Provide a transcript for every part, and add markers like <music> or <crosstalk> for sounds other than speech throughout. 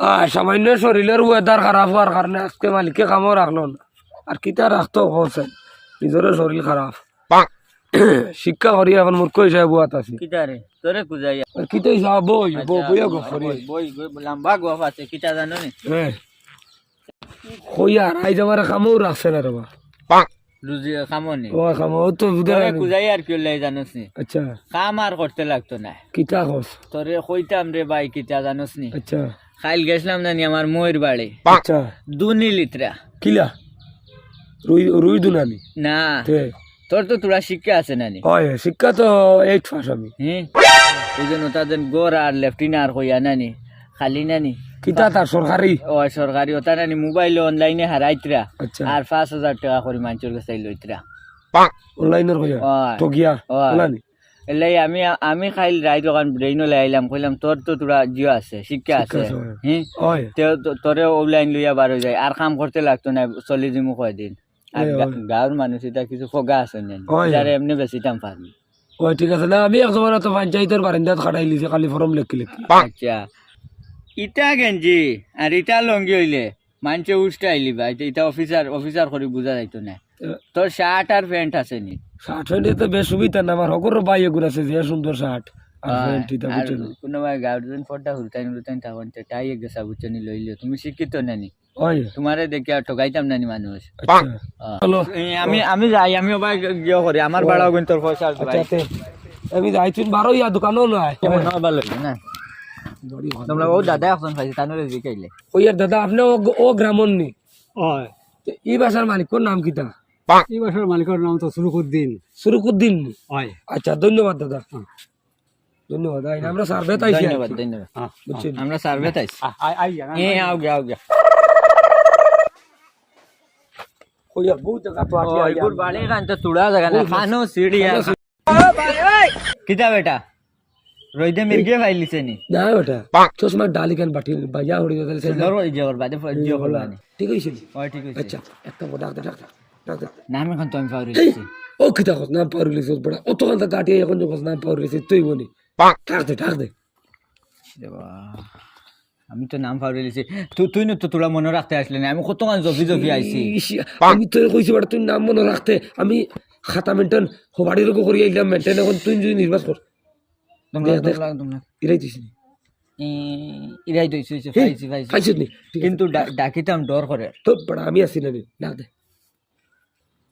আহ, সামান্য শরীরের ওয়েদার খারাপ হওয়ার কারণে আজকে মালিকে কামও রাখল না। আর কিতা রাখতো হোসেন নিজেরও শরীর খারাপ <coughs> শিক্ষা করি এখন মূর্খ হিসাবে বুয়াত আছি। কিতা হিসাব বই বই লম্বা গপ আছে কিতা জানো নি? হ্যাঁ কইয়া যাবার কামও রাখছে না রে বা রুজি কামনি ও কামও তো বুঝে তোরে কুজাই আর লাই জানোস নি? আচ্ছা। কাম আর করতে লাগতো না কিতা হস তোরে কইতাম রে ভাই কিতা জানোস নি? আচ্ছা। খাইল গেছিলাম জানি আমার ময়ূর বাড়ি। আচ্ছা। দুনি লিত্রা। কিলা? রুই রুই দুনানি না। তে। তোর তো তোরা শিক্ষা আছে নানি। হয় শিক্ষা তো এইট পাস আমি। হ্যাঁ ওই জন্য তাদের গোর আর লেফটিনার কইয়া নানি। খালি নানি। কিতা তার সরকারি? ও সরকারি। ওটা নানি মোবাইল অনলাইনে হারাইতরা। আচ্ছা। আর পাঁচ হাজার টাকা করে মানুষের কাছে লইতরা। অনলাইনের টকিয়া ওই। ওলানি এলাই আমি আমি খাইল রাই দোকান ব্রেইন লাই আইলাম কইলাম তোর তো তোরা জিও আছে শিক্ষা আছে। হয়। তোরে অনলাইন লইয়া বার হয়ে যায়। আর কাম করতে লাগতো না চলি দিমু কয়দিন আর গাঁৱৰ মানুহ এটা কিছু ফগা আছে এমনি বেশি দাম ওই ঠিক আছে। না আমি এক জমানা তো বারিন্দাত খাটাই লিছি খালি ফর্ম লেখি লেখি। আচ্ছা। ইটা গেঞ্জি আর ইটা লঙ্গি হইলে মানুষে উষ্টা আইলি বা এটা- এটা অফিসার অফিসার করে বুঝা যাইতো না তোর শার্ট আর প্যান্ট আছে নি? শার্ট প্যান্ট তো বেশ সুবিধা না আমার হকর বাই এগুলো আছে যে সুন্দর শার্ট। তুমি শিক্ষিত নানি। তোমারে দেখে ঠকাইতাম নানি মানুষ। আচ্ছা। আহ। হ্যালো এ, আমি আমি যাই আমি ওবাই গিয়ে করি আমার বাড়াও কিন্তু পয়সা আছে ভাই। আচ্ছা তে, আমি যাই তুই বারো ইয়া দোকানও নাই ভালো না। তোমরা ও দাদা এখন খাইছে তানুরে জিকাইলে। ওই দাদা আপনি ও- গ্রামন নি এই বাসার মালিক কোন নাম কিতা এই বছর মালিকের নাম তো সুরুকুদ্দিন। সুরুকুদ্দিন? নি? হয়। আচ্ছা ধন্যবাদ দাদা। ধন্যবাদ আইন আমরা সার্ভে তাইছি ধন্যবাদ ধন্যবাদ। বুঝছেন আমরা সার্ভে তাইছি আই জানা এ আও গে আও গে কইয়া বহুত জায়গা তো আছে ওই গুড বাড়ি গান তো তুড়া জায়গা না খানো সিড়ি কিতা বেটা? রইদে মির্গে ফাইলিছে নি? না বেটা। চশমা ডালি কেন বাটি বাজা হড়ি দিতে সেই ধরো এই জগর বাদে জিও করবানি ঠিক হইছে ওই ঠিক আছে আচ্ছা একটা বড় ডাক্তার ডাক্তার ডাক্তার নাম এখন তো আমি পাউরি ও কিতা কস নাম পাউরি লিছিস বড় অত কান্তা গাটি এখন যে কস নাম পাউরি লিছিস তুই বনি। ডাক দে ডাক দে। আমি তো নাম পাউরি লিছি তুই তুই না তো তোরা মনে রাখতে আসলে না আমি কত গান জফি জফি আইছি আমি তোর কইছি বড় তুই নাম মনে রাখতে আমি খাতা মেনটেন হোবাড়ির রকম করি আইলাম মেনটেন এখন তুই যদি নির্বাচ কর দেখ, দেখ। ইরাই নি? ইরাই ঠিক আছে। কিন্তু ডাকিতাম ডর করে তো বড় আমি আছি না নি ডাক দে।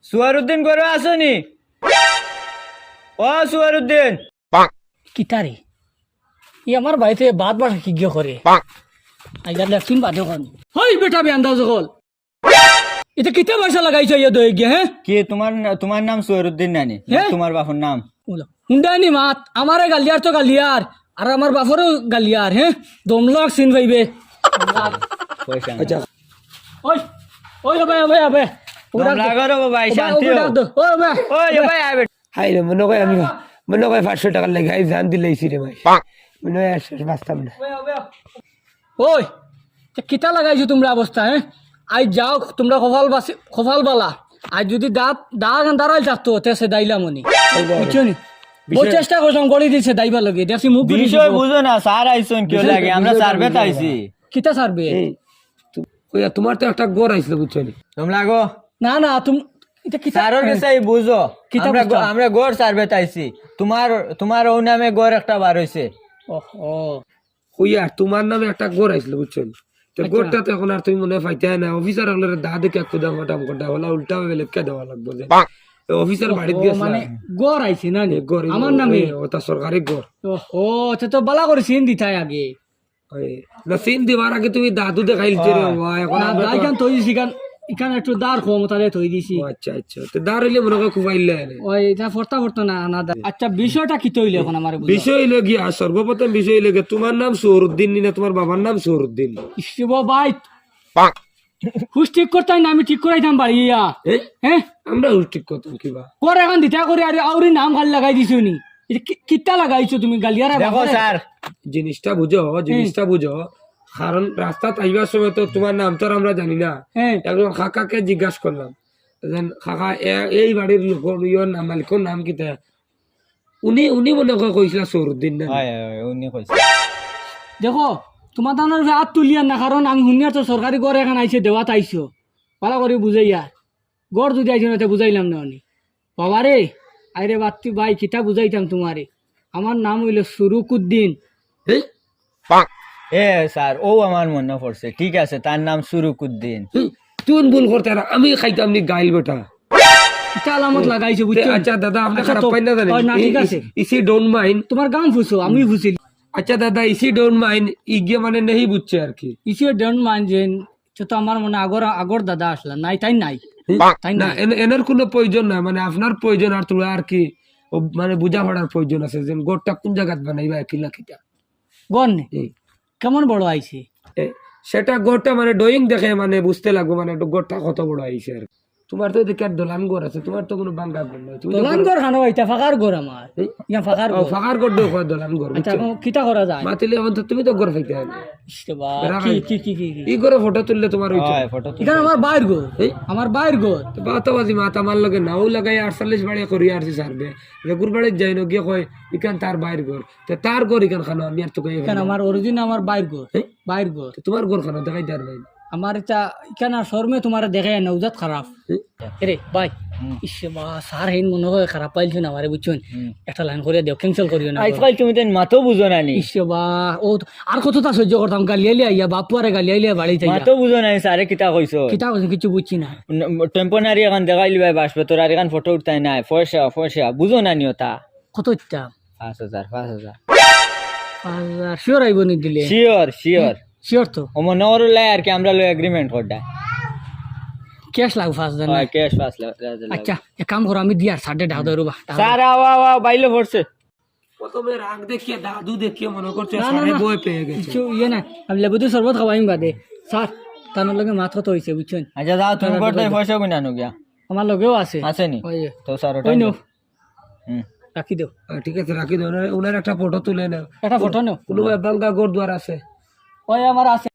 সুয়ারুদ্দিন করে আসনি? ও সুয়ারুদ্দিন। কিতারে ই আমার বাড়িতে বাদ বাদ কি গিয়ে করে? আইজার লেফটিন বাদে কন হই বেটা বে আন্দাজ হল। এটা কিতা পয়সা লাগাইছ ইয়ে দই গিয়ে হ্যাঁ? কি তোমার তোমার নাম সুয়ারুদ্দিন নানি? হ্যাঁ? তোমার বাপুর নাম? হুন্ডানি মাত আমারে গালিয়ার তো গালিয়ার আর আমার বাপরও গালিয়ার হ্যাঁ? দমলক সিন ভাইবে পয়সা আচ্ছা। ওই ওই ভাই ভাই আবে হাই রে মনে কয় আমি মনে কয় পাঁচশো টাকার লেগে আমি জান দিলেইছি রে ভাই। মনে হয় আর বাঁচতাম না ওই কিতা লাগাইছো তোমরা অবস্থা হ্যাঁ? আজ যাও তোমরা কপাল বাসি কপাল বালা। আজ যদি দাঁত দা দাঁড়াই থাকতো তে সে দাইলাম উনি বুঝছ নি? বহু চেষ্টা করছিলাম করে দিছে দাইবা লগে। দেখছি মুখ বিষয় বুঝো না স্যার আইসন কেউ লাগে? আমরা সার্ভে আইছি। কিতা কইয়া তোমার তো একটা গড় আইছিল বুঝছ নি? তোমরা গো না না তুমি এটা কিতা স্যারের কাছে বুঝো। আমরা আমরা গোর সার্ভে আইছি তোমার তোমার ও নামে গোর একটা বার হইছে। ও। কইয়া তোমার নামে একটা গড় আইছিল বুঝছ তো গড়টা তো এখন আর তুমি মনে পাইতে না। অফিসার হলে দা দেখে খুদা মোটাম কোটা হলা উল্টা বেলে দেওয়া লাগবে যে। অফিসার বাড়িতে গেছে মানে গড় আইছে না নি? গড় আমার নামে? ওটা সরকারি গড়। ও আচ্ছা তো বালা করে সিন দিতাই আগে। ওই, না সিন দিবার আগে তুমি দাদু দেখাইছো রে বাবা, এখন না তো- দাইখান তৈ একটু দাঁড় তাহলে দিছি। আচ্ছা আচ্ছা। তো দাঁড় হইলে মনে খুব আইলে ওই এটা ফরতা ফরতা না না আচ্ছা বিষয়টা কি তৈলে এখন আমার বিষয় হইলে গিয়া সর্বপ্রথম বিষয় হইলে গিয়া তোমার নাম সৌরুদ্দিন না তোমার বাবার নাম সৌরুদ্দিন শিব ভাই হুশ ঠিক না আমি ঠিক করাইতাম বাড়িয়া? হ্যাঁ আমরা ঠিক করতাম কিবা? করে এখন দিতা করে আরে আউরি নাম খালি লাগাই দিছো নি। এটা কি- লাগাইছো তুমি গালিয়ারা দেখো স্যার। জিনিসটা বুঝো জিনিসটা বুঝো। কারণ রাস্তা আইবার সময় তো তোমার নাম তো আমরা জানি না। হ্যাঁ একদম কাকাকে জিজ্ঞাসা করলাম কাকা এ- এই বাড়ির লোকের ইয়র নাম মালিকের নাম কিতা উনি উনি মনে করে কইছিল সৌরুদ্দিন না। হয় হয়, উনি দেখো তোমার দানোর হাত তুলিয়ার না কারণ আমি শুনিয়া তো সরকারি গড় এখানে আইছে দেওয়াত আইছো ভালো করে বুঝাইয়া গড় যদি আইছে না তো বুঝাইলাম না আমি। বাবা রে আরে বাত্তি ভাই কিতা বুঝাইতাম তোমারে আমার নাম হইল সুরুকুদ্দিন এই এ স্যার ও আমার মনে পড়ছে। ঠিক আছে তার নাম সুরুকুদ্দিন। তুই ভুল করতে না আমি খাইতাম নি গাইল বেটা। কিতা আলামত লাগাইছো বুঝছ? আচ্ছা দাদা আপনি আচ্ছা, খারাপ পাই না জানেন। না, ঠিক আছে। ইসি ডোন্ট মাইন্ড তোমার গান ফুসো আমি ফুসিল। আচ্ছা দাদা ইসি ডোন্ট মাইন্ড ইগে মানে নেই বুঝছে আর কি। ইসিও ডন মান যে তো আমার মনে আগর আগর দাদা আসলা। নাই তাই নাই। তাই না এনার কোনো প্রয়োজন নাই মানে আপনার প্রয়োজন আর তোরা আর কি মানে বুঝা পড়ার প্রয়োজন আছে যে গোটটা কোন জায়গাত বানাইবা কিলা কিটা। গন নে। এই, কেমন বড় আইছে সেটা গোটা মানে ড্রয়িং দেখে মানে বুঝতে লাগবো মানে গোটটা কত বড় আইছে আর। তোমার তো এদিকে দোলান ঘর আছে তোমার তো কোনো বাঙ্গা ঘর নাই। তুমি তো দোকান ঘর খানো এটা ফাঁকার ঘর আমার ইয়া ফাঁকার ঘর ফাঁকার ঘর কয় দোলান ঘর আচ্ছা কিতা করা যায়? মাতিলে এখন তো তুমি তো ঘর খাইতে হবে কি কি কি কি কি? ই করে ফটো তুললে তোমার ওইটা ফটো এখানে আমার বাইর ঘর এই? আমার বাইর ঘর বাতাবাজি মাত আমার লগে নাও লাগাই আটচল্লিশ বাড়ি করি আসছি সারবে রেগুর বাড়ির যাই ন গিয়ে কয় ইখান তার বাইর ঘর তে তার ঘর ইখান খানো আমি আর তো কই এখানে আমার অরিজিন আমার বাইর ঘর এই? বাইর ঘর তোমার ঘর খানো দেখাই তার ভাই আমার এটা আর শর্মে তোমার দেখে নৌজাত খারাপ? রে ভাই ইসে বা সার হেন মনে হয় খারাপ পাইছো না একটা লাইন করে দেও ক্যান্সেল করিও না আজকাল তুমি তো মাতো বুঝো না নি। ইসে বা ও তো- আর কতটা সহ্য করতাম গালিয়ালি আইয়া বাপু আরে গালিয়ালি বাড়ি যাইয়া মাতো বুঝো না স্যারে কিতা কইছো কিতা কইছে কিছু বুঝছি না টেম্পোনারি এখন দেখাইলি ভাই বাসবে তোর আর এখন ফটো উঠতাই বুঝো না কত ইচ্ছা পাঁচ হাজার পাঁচ হাজার শিওর আইব নি দিলে শিওর শিওর শিওর তো ও মনে ওর লাই আর কি আমরা লো এগ্রিমেন্ট করডা ক্যাশ লাগবে ফার্স্ট দেন হয় ক্যাশ পাস আচ্ছা এক কাম করো আমি দিয়ার সাড়ে ঢাকা দেবো রুবা স্যার আও আও আও বাইলে পড়ছে প্রথমে রাগ দেখিয়ে দাদু দেখিয়ে মনে করছে না, না, সারে না। বই পেয়ে গেছে কিছু ইয়ে না আমি লেবুতে শরবত খাওয়াইম বাদে স্যার তার লগে মাত কত হয়েছে বুঝছেন আচ্ছা যাও তুমি করতে পয়সা কিনা নো গিয়া আমার লগেও আছে আছে নি ওই যে, তো স্যার ওই নো হুম রাখি দেও আহ, ঠিক আছে রাখি দেন ওনার একটা ফটো তুলে নাও একটা ফটো নেও কোনো বাঙ্গা ঘর দুয়ার আছে ওই আমার আছে।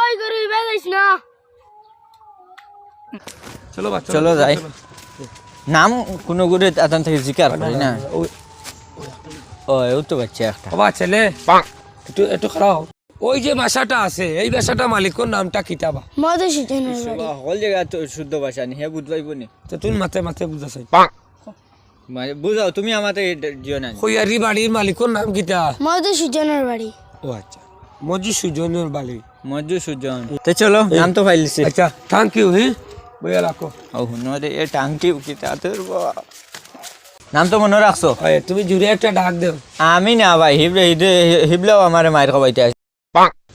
ওই গরু বেদাইস না। চলো বাচ্চা। চলো যাই। নাম কোনো গুরে আদান থেকে জিকার করি না। ও ও তো বাচ্চা একটা। বাবা ছেলে। একটু একটু খারাপ ওই যে বাসাটা আছে এই বাসাটা মালিকর নামটা কিতাবা। মধুসূদনের বাড়ি। হল জায়গা তো শুদ্ধ ভাষা নি হে বুঝবাইব নি। তো তুই মাথে মাথে বুঝাছে মানে বুঝাও তুমি আমাতে জিও না হইয়ারি বাড়ির মালিকর নাম কিতা? মধুসূদনের বাড়ি। ও আচ্ছা। মজু সুজনের বাড়ি। মজ্জু সুজন। তো চলো নাম তো ফাইলিছে। আচ্ছা থ্যাংক ইউ হি। বইয়া রাখো। ও এ টাংটি উকিতে আতর নাম তো মনে রাখছো? তুমি জুড়ে একটা ডাক দেও। আমি না ভাই হিবলে হিবলেও আমারে মায়ের খাবাইতে আছে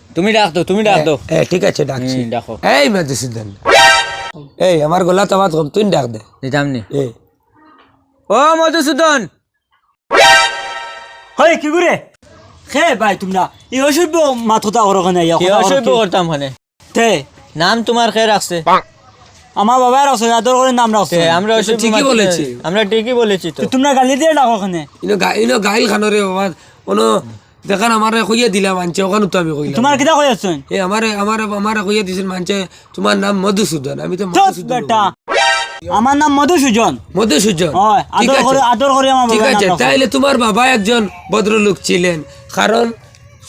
তুমি ডাক দো তুমি ডাক দো এ ঠিক আছে ডাকছি। ডাকো। এই মজু সুজন। এই আমার গলা তো তুমি ডাক দে। দিতাম নি। এই ও মধুসূদন। হয় কি করে? খে ভাই তোমরা এই অসভ্য মাথা কি কথা করো অসভ্য করতাম মানে তে। নাম তোমার কে রাখছে? আমার বাবার রাখছো আদর করে নাম রাখছো। তে, আমরা অসভ্য ঠিকই বলেছি। আমরা ঠিকই বলেছি তো। তোমরা গালি দিয়ে ডাকো কেনে ইনো ইনো গাইল খানরে বাবা। কোনো দেখান আমারে কইয়া দিলা মানছে ওখানে তো আমি কইলাম। তোমার কিতা কই আছেন এ আমারে আমারে আমারে কইয়া দিছেন মানছে তোমার নাম মধুসূদন আমি তো মধুসূদন আমার নাম মধুসূজন মধুসূদন। হয় ঠিক আদর আছে। করে আদর করে আমার ঠিক আছে তাইলে তোমার বাবা একজন ভদ্রলোক ছিলেন কারণ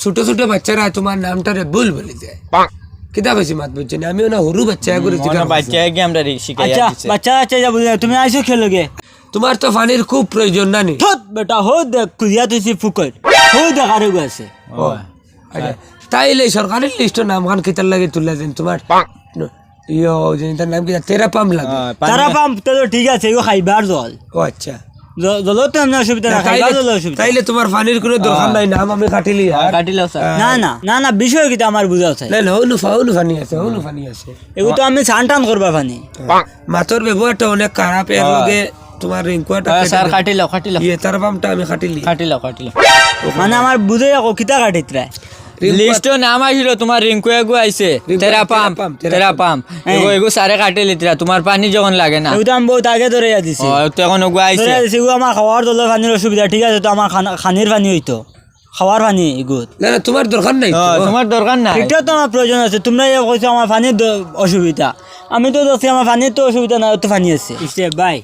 ছোট ছোট বাচ্চারা তোমার নামটারে ভুল বলে যায়। কিতা কইছি মাত বুঝছেন? আমিও না হরু বাচ্চা করে বাচ্চা কি আমরা শিখাই আচ্ছা বাচ্চা আচ্ছা যা বুঝলে তুমি তোমার তো পানির খুব প্রয়োজন নানি থত বেটা হো দেখ কুজিয়া তুই ফুকর। হো দেখ আরে আছে। আচ্ছা। তাইলে সরকারি লিস্টের নাম খান কিতার লাগে তুলে দেন তোমার। ইয়ো তার নাম কি তেরা পাম লাগে। তারা পাম তো ঠিক আছে এগো খাইবার জল। ও আচ্ছা। জলত তো অসুবিধা না খাইবার জল অসুবিধা তাইলে তোমার পানির কোনো দরকার নাই নাম আমি কাটিলি কাটিলাও স্যার। না না না না বিষয় কিতা আমার বুঝা চাই না না হনু ফাউনু ফানি আছে হনু ফানি আছে। এগুলো তো আমি চান টান করবা ফানি। মাতর ব্যবহারটা অনেক খারাপ এর লগে তোমার রিঙ্কুয়াটা স্যার কাটিলাও কাটিলাও ইয়ে তার আমি কাটিলি। কাটিলাও কাটিলাও মানে আমার বুঝে যাকো কিতা কাটিত লিস্ট নাম আইছিল তোমার রিঙ্কু এগু আইছে তেরা পাম পাম্প, তেরা তেরা পাম। এগো এগো সারে কাটে লিতরা তোমার পানি যখন লাগে না। আমি বহুত আগে ধরে দিছি। তখন ওগু আইছে ধরে দিছি আমার খাওয়ার জলের পানির অসুবিধা ঠিক আছে তো আমার খানির পানি হইতো খাওয়ার পানি না না তোমার দরকার নাই। তোমার দরকার নাই। এটা তো আমার প্রয়োজন আছে তোমরা যে কইছো আমার পানির অসুবিধা। আমি তো দেখছি আমার পানির তো অসুবিধা না তো পানি আছে। ইসে ভাই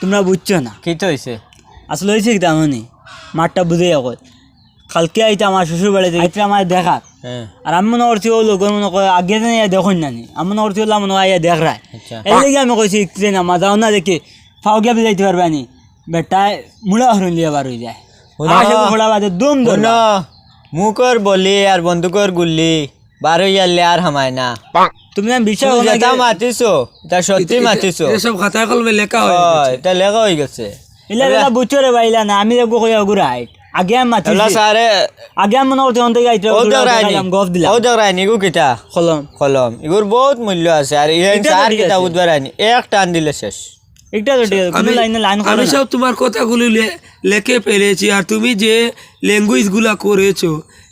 তোমরা বুঝছ না? কি তো হইছে আসলে হয়েছে কি তেমনই মাঠটা বুঝে কয় কালকে আইতে আমার শ্বশুর বাড়িতে আইতে আমার দেখা হ্যাঁ। আর আমি মনে করছি ও লোক মনে করে আগে দিন ইয়া দেখুন নানি আমি মনে করছি ওলা মনে হয় দেখ রায়। এই লেগে আমি কইছি ইকতে না মা যাও না দেখি। ফাও গিয়ে যাইতে পারবা নি। বেটা মুড়া হরণ লিয়ে বার হয়ে যায়। ঘোড়া বাদে দুম মুখর বলি আর বন্দুকর গুল্লি বারো ইয়ারলে আর হামায় না। তুমি না বিশ্বাস না মাতিছো এটা সত্যি মাতিছো। এসব খাতায় কলমে লেখা হয় হয় এটা লেখা হয়ে গেছে। ইলা বুঝছ রে না আমি দেখব কই গুড়া হাইট আগে আমি মাতি সারে আগে আমি মনে করছি অন্তকে আইতে ও দেখ গফ দিলাম। ও কিতা কলম। কলম। এগুর বহুত মূল্য আছে আর এটা তো কিতা। এক টান দিলে শেষ। একটা তো ঠিক আছে লাইনে লাইন আমি সব তোমার কথাগুলো লেখে ফেলেছি আর তুমি যে ল্যাঙ্গুয়েজগুলা করেছ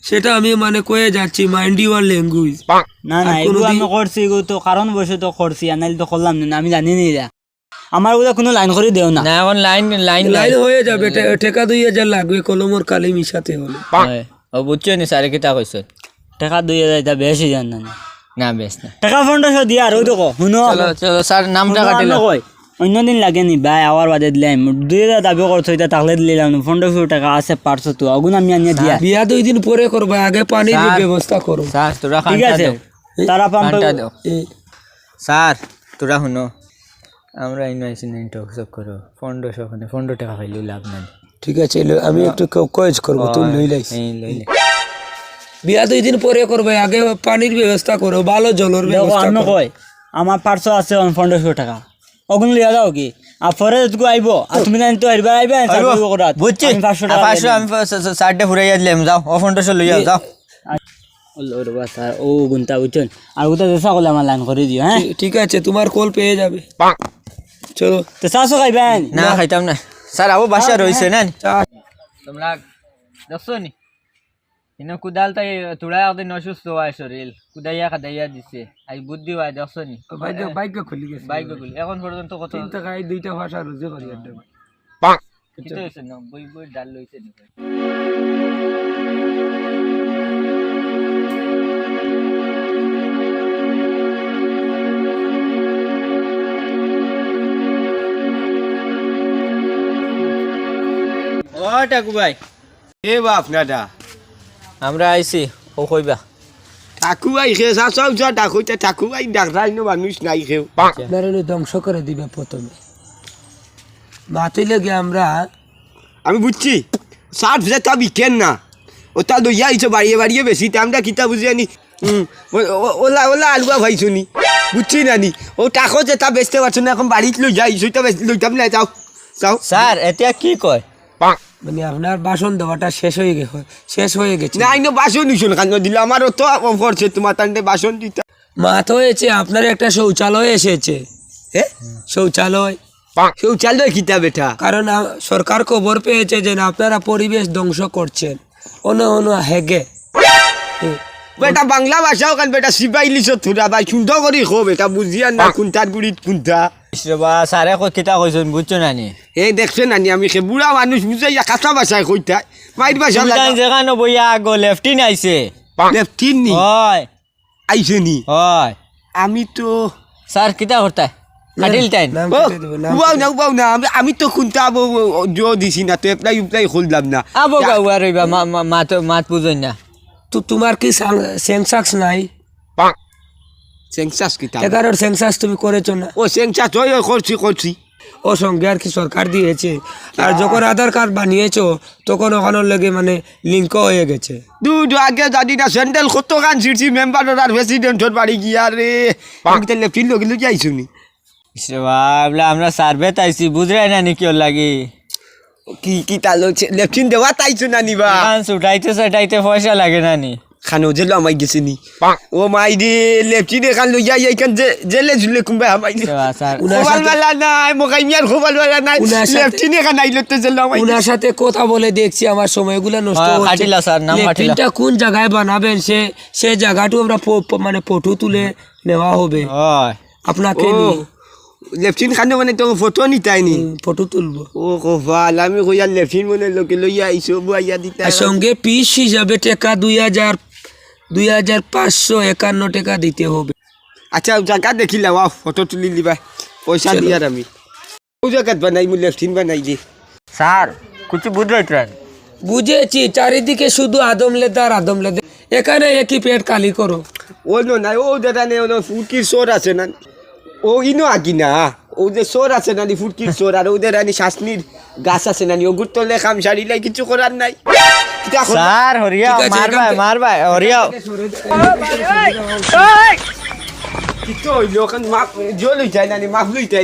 সেটা আমি মানে কয়ে যাচ্ছি মাইন্ড ইউর ল্যাঙ্গুয়েজ না না এগুলো আমি করছি এগুলো তো কারণ বসে তো করছি আর নাইলে তো করলাম না আমি জানি নি আমার ওগুলো কোনো লাইন করে দেও না। না এখন লাইন লাইন লাইন হয়ে যাবে টাকা দুই হাজার লাগবে কলমর কালি মিশাতে হলে। হয়। ও বুঝছ নি সারে কিতা কইছো টাকা দুই হাজার এটা বেশি জান না না বেশ না টাকা পনেরোশো দিয়া আর ওই দেখো শুনো। চলো চলো স্যার নামটা আমি কই অন্যদিন লাগে নি ভাই আওয়ার বাদে দিলাম দুই হাজার দাবি করছ এটা তাহলে দিলাম পনেরোশো টাকা আছে পারছ তো। আগুন আমি আনিয়ে দিয়া। বিয়া দুই দিন পরে করবে আগে পানির ব্যবস্থা করো স্যার তোরা ঠিক আছে। দাও তারা পাম্প দাও এ- স্যার তোরা শুনো। আমরা ইনভাইসি নাইন টকশপ করো পনেরোশো ওখানে পনেরো টাকা পাইলেও লাভ নাই। ঠিক আছে আমি একটু কয়েজ করব তুমি লই লাইস বিয়া দুই দিন পরে করবে আগে পানির ব্যবস্থা করো ভালো জলের ব্যবস্থা। কই আমার পার্সো আছে পনেরোশো টাকা। ওগুন লিয়া যাও কি? আর পরে যেটুকু আইব আর তুমি জানি তো এবার আইবে বুঝছি। পাঁচশো টাকা পাঁচশো আমি চারটে ফুরাইয়া দিলাম যাও ও পনেরোশো লইয়া যাও। ও গুনতা বুঝছেন? আর ওটা চেষ্টা করলে আমার লাইন করে দিও হ্যাঁ? ঠিক- ঠিক আছে তোমার কল পেয়ে যাবে। চলো। তো চাষও খাইবেন না খাইতাম না। স্যার আবু বাসা রয়েছে না। তোমরা দেখছ নি? ইনো কুদাল তাই তুড়া একদিন অসুস্থ হয় শরীর কুদাইয়া খাদাইয়া দিছে। আই বুদ্ধি হয় দেখছ নি? ভাগ্য ভাগ্য খুলি গেছে। বাইক গুলি এখন পর্যন্ত কত চিন্তা খাই দুইটা ভাষা রুজে করি একটা কিছু হয়েছে না? বই বই ডাল লইছে নি ও টাকু ভাই। এ বাপ দাদা। আমরা আইছি ও কইবা। ঠাকু আই খে সা সব যা ডাকু তা ঠাকু আই ডাক্তার নো মানুষ নাই খেউ আপনারা ধ্বংস করে দিবে প্রথমে। মাতিলে গিয়ে আমরা আমি বুঝছি। ষাট হাজার তা বিকেন না। ওটা দইয়া আইছো বাড়িয়ে বাড়িয়ে বেশি। তা আমরা কিতা বুঝি আনি? হুম, ও- ও- ওলা ওলা আলুয়া ভাই শুনি। বুঝছি নানি ও টাকো যে তা বেচতে পারছ না এখন বাড়িতে লই যাই সেটা লইতাম না যাও। যাও। স্যার এতিয়া কি কয়? মানে আপনার বাসন দেওয়াটা শেষ হয়ে গেছে শেষ হয়ে গেছে। না আইনো বাসন নিশুন কান? দিল আমারও তো করছে তোমার তান্ডে বাসন দিতে মাত হয়েছে আপনার একটা শৌচালয় এসেছে। এ? শৌচালয়? চাল কিতা বেটা? কারণ সরকার খবর পেয়েছে যে আপনারা পরিবেশ ধ্বংস করছেন। অন্য অন্য হেগে। বেটা বাংলা ভাষাও কান বেটা সিপাই লিছ থুরা ভাই সুন্দর করি খো বেটা বুঝিয়া না কুন্তা বা স্যারে কই কিতা কইছেন বুঝছ নানি এই দেখছে নানি আমি সে বুড়া মানুষ বুঝাই কাঁচা ভাষায় কইতা মাইর জানি যেখানে বইয়া আগো লেফটিন আইছে। লেফটিন নি? হয়। আইছে নি? হয়। আমি তো স্যার কিতা করতা? কাটিল টাইম নাম ও, কেটে দেবো, নাম উবাও না উবাও না আমি তো কুন্তা আবো জো দিছি না তো এপ্লাই উপ্লাই খুললাম না। আবো গাওয়া রইবা মাত মাত বুঝই না। তো তোমার কি সেন্সাক্স নাই? সেন্সাস কিতা? এগারোর সেন্সাস তুমি করেছ না। ও সেন্সাস ওই ওই করছি করছি। ও সঙ্গে আর কি সরকার দিয়েছে। আর যখন আধার কার্ড বানিয়েছো তখন ওখানে লেগে মানে লিঙ্ক হয়ে গেছে। দু দু আগে স্যান্ডেল কত ছিড়ছি মেম্বার আর প্রেসিডেন্টর বাড়ি গিয়া রে আমি যাইছো নি? বাবলা আমরা সার্ভে তাইছি বুঝরাই না নি কিয় লাগি? কি কি তালো লেফটিন দেওয়া তাইছো না নিবা সুটাইতে সাটাইতে পয়সা লাগে না নি? খানো জেলো আমাই গেছে নি ও মাই এখান লইয়া এইখান যে জেলে ঝুলে কুম্বে আমাই খোবাল নাই মোকাই মিয়ার খোবাল নাই এখান আইলো তো জেলো আমাই উনার সাথে কথা বলে দেখছি আমার সময়গুলো নষ্ট হচ্ছে কাটিলা স্যার, নাম কাটিলা। লেফটিনটা কোন জায়গায় বানাবেন সে সে জায়গাটু আমরা মানে ফটো তুলে নেওয়া হবে আপনাকে নিয়ে লেফটিন খানো মানে তো ফটো নিতাই নি ফটো তুলবো ও খোবাল আমি কইয়া লেফটিন মানে লোকে লইয়া আইছো বুয়াইয়া দিতা সঙ্গে পিস হিসাবে টাকা দুই হাজার দুই হাজার পাঁচশো একান্ন টাকা দিতে হবে। আচ্ছা জায়গা দেখিলা ওয়া ফটো তুলি দিবা। পয়সা দিয়ার আমি। ও জায়গাত বানাই মু লেফটিন বানাই দি। স্যার কিছু বুঝরাই বুঝেছি চারিদিকে শুধু আদম লেদার আদম লেদার। এখানে একই পেট খালি করো। ও নো না ও দাদা নেই ও ফুটকির সোর আছে না। ও ইনো আকি না। ও যে সোর আছে নানি ফুটকির সোর আর ওদের আনি শাসনির গাছ আছে না ওগুর তো লেখাম সারিলাই কিছু করার নাই। স্যার হরিয়া মারবা এখান থেকে- মারবা হরিয়া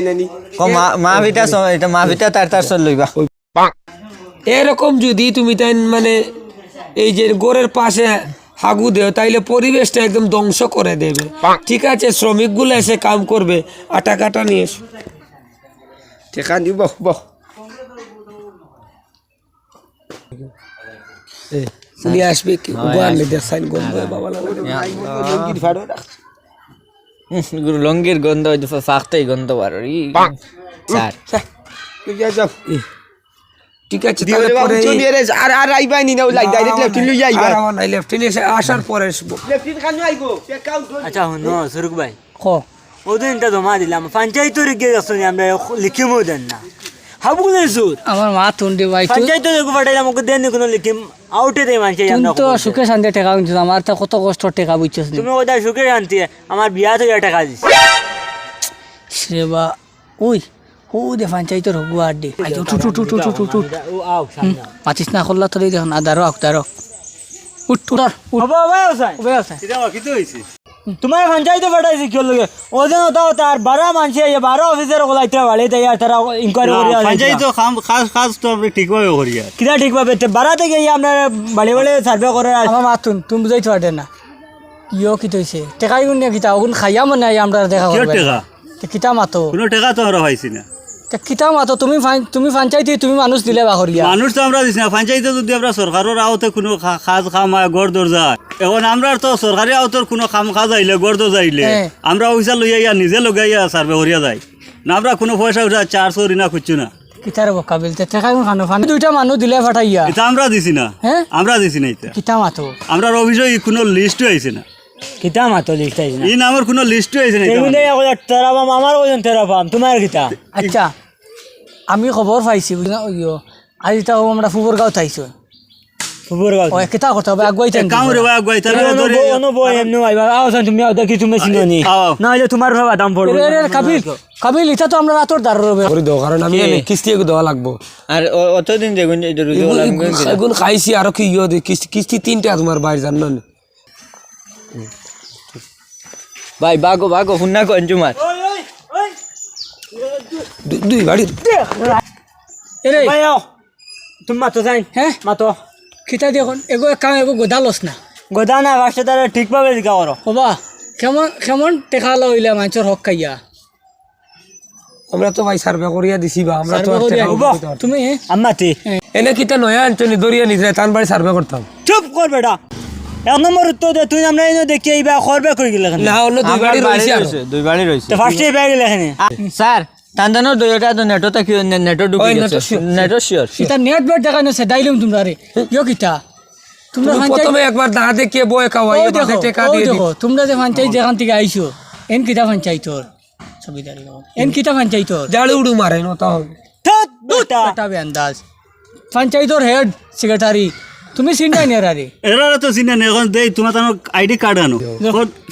নানি নানি। এরকম যদি তুমি তাই মানে এই যে গোরের পাশে হাগু দেও তাইলে পরিবেশটা একদম ধ্বংস করে দেবে। ঠিক আছে শ্রমিকগুলো এসে কাম করবে আটা কাটা নিয়ে এসো। ঠেকা দিব বহ। নিয়ে আসবে কি? লিডার গন্ধ বাবা লঙ্গির ভাড়ো রাখছে লঙ্গির গন্ধ ফাঁকতেই গন্ধ বার। স্যার যাও ঠিক আছে তাহলে পরে আর আর আইবাই নি না লাই ডাইরেক্ট লেফট লই আর আমার নাই লেফট এসে আসার পরে আসব লেফট খান আচ্ছা সুরুক ভাই। ক? ওদিনটা জমা দিলাম পঞ্চায়েতের গিয়ে গেছো আমরা লিখিমও দেন না। হাবু দেন সুর। আমার মা তুন্ডি ভাই পঞ্চায়েত পাঠাইলাম ওকে দেন কোনো লিখিম আউটে মানুষ তুই তো সুখে শান্তি টাকা কিন্তু আমার তো কত কষ্ট টাকা বুঝছিস নি। তুমি ওটা সুখে শান্তি আমার বিয়া তো টাকা দিস সেবা ওই ও দে পঞ্চায়েতের হগু আর দে। আই টু টু টু টু টু টু টু ও আও সামনে পাতিস না। করলা তোর দেখুন আদারো আদারো উঠ উঠ উঠ। হব তোমার পঞ্চায়েতে পাঠাইছি কি লগে? ওজন ওটা ওটা আর বারো মানুষ বারো অফিসার বাড়ি তাই আর তারা ইনকোয়ারি করি পঞ্চায়েত কাম কাজ কাজ তো আপনি ঠিকভাবে করি আর কিনা ঠিক পাবে বারা থেকে আমরা বাড়ি বাড়ি সার্ভে করে আমার মাতুন তুমি বুঝাইতে পারতে না। ইয়ো কি তৈছে টেকাই গুন কিতা? ওগুন খাইয়া মনে হয় আমরা দেখা করবে টেকা? তে কিতা মাতো? কোনো টেকা তো আমরা পাইছি না। তে কিতা মাতো? তুমি তুমি পঞ্চায়েতে তুমি মানুষ দিলে বাহরিয়া মানুষ তো আমরা দিছি না। পঞ্চায়েতে যদি আমরা সরকারের আওতে কোনো খা- কাজ কাম গড় দরজা এখন আমরা তো সরকারি আওতর কোনো কাম কাজ আইলে গড় দরজা আইলে হ্যাঁ। আমরা পয়সা লইয়া ইয়া নিজে লগাইয়া সার্ভে করিয়া যাই না আমরা কোনো পয়সা উঠা না খুঁজছি না। কিতার বকা বিলতে খানো? ফানি দুইটা মানুষ দিলে ফাটাইয়া। এটা আমরা দিছি না। হ্যাঁ? আমরা দিছি না এটা কিতা মাতো? আমরা অভিযোগ কোনো লিস্টও আইছে না। কিতা মাতো লিখতে না? এই নামের কোনো লিস্টও আইছে না এটা এগুলো তেরা পাম আমার ওজন তেরা পাম। তোমার কিতা? আচ্ছা আমি খবর পাইছি বুঝলা আজ তা আমরা ফুবর গাঁও থাইছো ফুবুর গাঁও ও কিতা কথা হবে আগুয়াইতে কাম রে আগুয়াই তাহলে ধরে এমনি আইবা আও তুমি দেখি তুমি চিনি আও। না হলে তোমার ভাবা দাম পড়বে কাবিল কাবিল এটা তো আমরা রাতর দার রবে করে কারণ আমি কিস্তি এগু দেওয়া লাগবো। আর অতদিন দেখুন এগুন খাইছি আরও কি ইয়ে কিস্তি কিস্তি তিনটা তোমার বাইরে জানো না ভাই বাগো বাগো শুনা কনজুমার দু- দুই বাড়ির। এরে। ভাই আও। তুমি মাতো যাই। হ্যাঁ? মাতো। খিতা দেখুন এগো এক কাম এগো গোদালস না। গোদা না বাসটা তারা ঠিকভাবে দিকা করো। হবা কেমন কেমন টেকা লইলে মানুষের হক খাইয়া? আমরা তো ভাই সার্ভে করিয়া দিছি বা আমরা তো। তুমি আম্মাতি এনে কিতা নয়া আনছনি দরিয়া নিতে তান বাড়ি সার্ভে করতাম। চুপ কর বেটা। এক নম্বর উত্তর দে তুই আমরা এনে দেখি এইবা করবে কই গেলে এখানে? না অন্য দুই বাড়ি রয়েছে দুই বাড়ি রয়েছে। তো ফার্স্টে পেয়ে গেলে এখানে। স্যার টান্দানোর দুইটা তো নেটো তো নেটো ঢুকে গেছে। নেটও নেটো শিওর এটা নেট বেট দেখাই না সেদাইলাম তোমরা রে ইয়ো কিতা? তোমরা প্রথমে একবার দা দেখে বয়ে খাওয়াই ওই দেখো টেকা দিয়ে দেখো তোমরা যে পঞ্চায়েত যেখান থেকে আইছো এন কিতা পঞ্চায়েতর ছবিদারি এন কিতা পঞ্চায়েতর জাড়ি উড়ু মারে নতা হবে। থত বেটা আন্দাজ। পঞ্চায়েতর হেড সেক্রেটারি তুমি চিন্তাই নেই রে এরা তো চিনে না এখন দেই তোমার তার আইডি কার্ড আনো।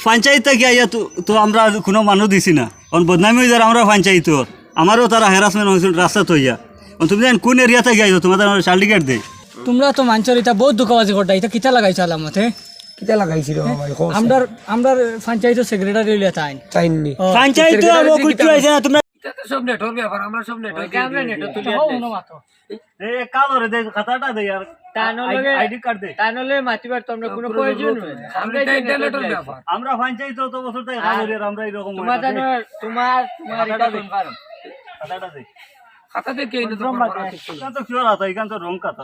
পঞ্চায়েত থেকে আইয়া তো আমরা কোনো মানুষ দিছি না। এখন বদনামি হয়ে যারা আমরা পঞ্চায়েত আমারও তারা হ্যারাসমেন্ট হয়েছিল রাস্তা তো ইয়া তুমি জানেন কোন এরিয়া থেকে আইছো তোমার তার সার্টিফিকেট দেয় তোমরা তো মানুষের এটা বহুত দুঃখবাজি করতা এটা কিতা লাগাইছো আলামত কিতা লাগাইছিল আমরা আমরা পঞ্চায়েতের সেক্রেটারি লিয়া তাই চাইনি পঞ্চায়েত তো আমো কুচু আইছে না তোমরা সব নেটর ব্যাপার আমরা সব নেটর এই কালো রে দে খাতাটা দে আর আইডি কার্ড দে তাহলে মাতিবার তোমরা কোনো প্রয়োজন আমরা ইন্টারনেটের ব্যাপার। আমরা পঞ্চায়েত তো বছর থেকে কাজ আমরা এরকম তোমার তোমার তোমার তোমার এটা কনফার্ম খাতাটা দে খাতা দেখে এই তো এটা তো এখান তো রং খাতা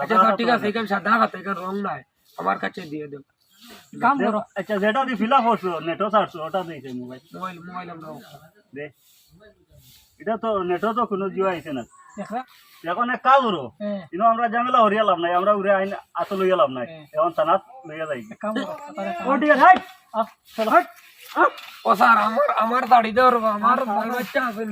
আচ্ছা ঠিক আছে এখানে সাদা খাতা এখানে রং নাই। আমার কাছে দিয়ে দেব। কাম করো। আচ্ছা যেটা ফিল আপ করছ নেটও ছাড়ছো ওটা দিয়েছে মোবাইল মোবাইল মোবাইল আমরা দে এটা তো নেটও তো কোনো জিও আইছে না। দেখা। এখন এক কাজ করো। হ্যাঁ। কিন্তু আমরা জামেলা হরিয়া লাভ নাই আমরা উড়ে আইন আতো লইয়া লাভ নাই। এখন থানাত লইয়া যাই। কাম ও ঠিক আছে হাট হাট ও স্যার আমার আমার দাড়ি দেওয়ার আমার বাচ্চা আছে